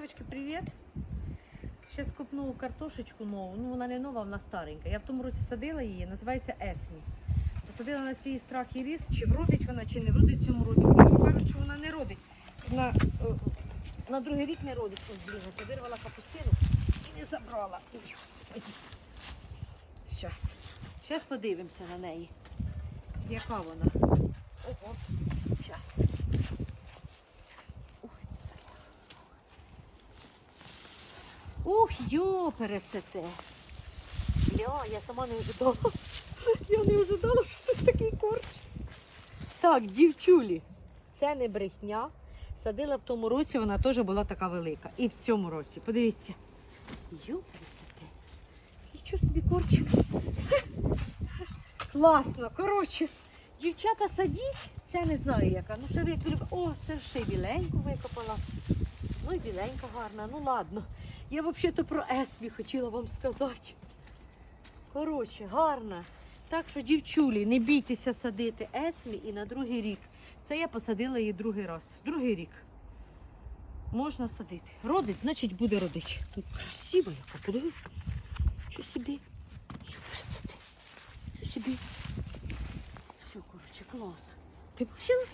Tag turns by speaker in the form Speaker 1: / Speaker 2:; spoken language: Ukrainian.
Speaker 1: Дівчатки, привіт! Зараз купну картошечку нову. Ну вона не нова, вона старенька. Я в тому році садила її, називається Есмі. Посадила на свій страх і ріст, чи вродить вона, чи не вродить в цьому році. Кажуть, що вона не родить. На, е, на другий рік не родить. Ось злігалася. Вирвала капустину і не забрала. Щас. Щас подивимося на неї. Яка вона? Ого. Щас. Ух, йо, пересете. Бля, я сама не ожидала. Я не ожидала, що тут такий корч. Так, дівчулі, це не брехня. Садила в тому році, вона теж була така велика. І в цьому році. Подивіться. Йо, пересете. Нічого собі корчик. Класно. Коротше, дівчата садіть. Це не знаю яка. Ну, ще ви як О, це ще й біленьку викопала. Ну і біленька гарна, ну ладно. Я взагалі-то про Есмі хотіла вам сказати. Коротше, гарна. Так що, дівчулі, не бійтеся садити Есмі і на другий рік. Це я посадила її другий раз. Другий рік. Можна садити. Родить, значить буде родити. Ну, красива яка, подивись. Що собі? Красоти? Що собі? Все, коротше, клас. Ти бачила?